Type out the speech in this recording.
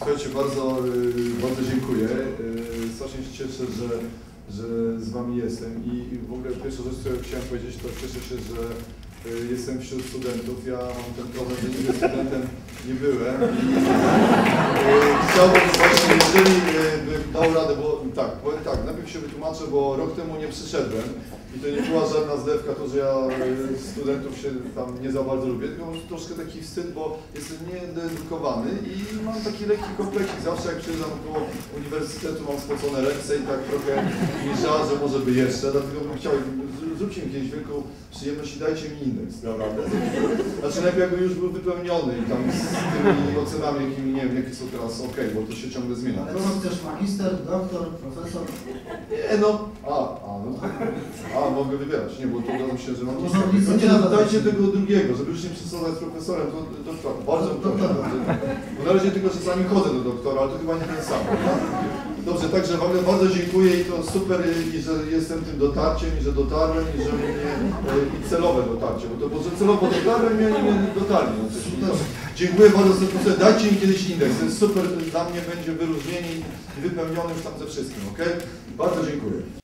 Słuchajcie, bardzo, y, bardzo dziękuję. Y, Strasznie się cieszę, że, że z Wami jestem i w ogóle pierwsza rzecz, którą chciałem powiedzieć, to cieszę się, że y, jestem wśród studentów. Ja mam ten problem, że nigdy studentem nie byłem chciałbym jeżeli dał radę, bo tak, powiem tak, najpierw się wytłumaczę, bo rok temu nie przyszedłem i to nie była żadna zlewka, to, że ja y, studentów się tam nie za bardzo lubię, tylko troszkę taki wstyd, bo jestem niedoedukowany i mam taki lekki kompleksik. Zawsze jak przyjeżdżam koło uniwersytetu mam spocone ręce i tak trochę żal, że może by jeszcze, dlatego bym chciał, zróbcie mi kiedyś wielką przyjemność i dajcie mi indeks, naprawdę. Znaczy najpierw jakby już był wypełniony i tam z tymi ocenami, jakimi nie wiem, jakie są teraz ok, bo to się ciągle zmienia. Ale co chcesz, magister, doktor, profesor? Nie no, a, a, no, mogę wybierać, nie, bo to zgadzam się, że mam listy No nie, no, dajcie tego drugiego, żeby już nie przesadzać z profesorem, to, to, to bardzo To- proszę. to- dobrze. Bo na razie tylko czasami chodzę do doktora, ale to chyba nie ten sam. Dobrze, także Wam bardzo dziękuję i to super, i że jestem tym dotarciem, i że dotarłem, i że mnie, e, i celowe dotarcie, bo to, bo że celowo dotarłem, ja nie dotarli. No, dziękuję bardzo serdecznie, dajcie mi kiedyś indeks, to jest super, dla mnie będzie wyróżnienie i wypełnione już tam ze wszystkim, ok? Bardzo dziękuję.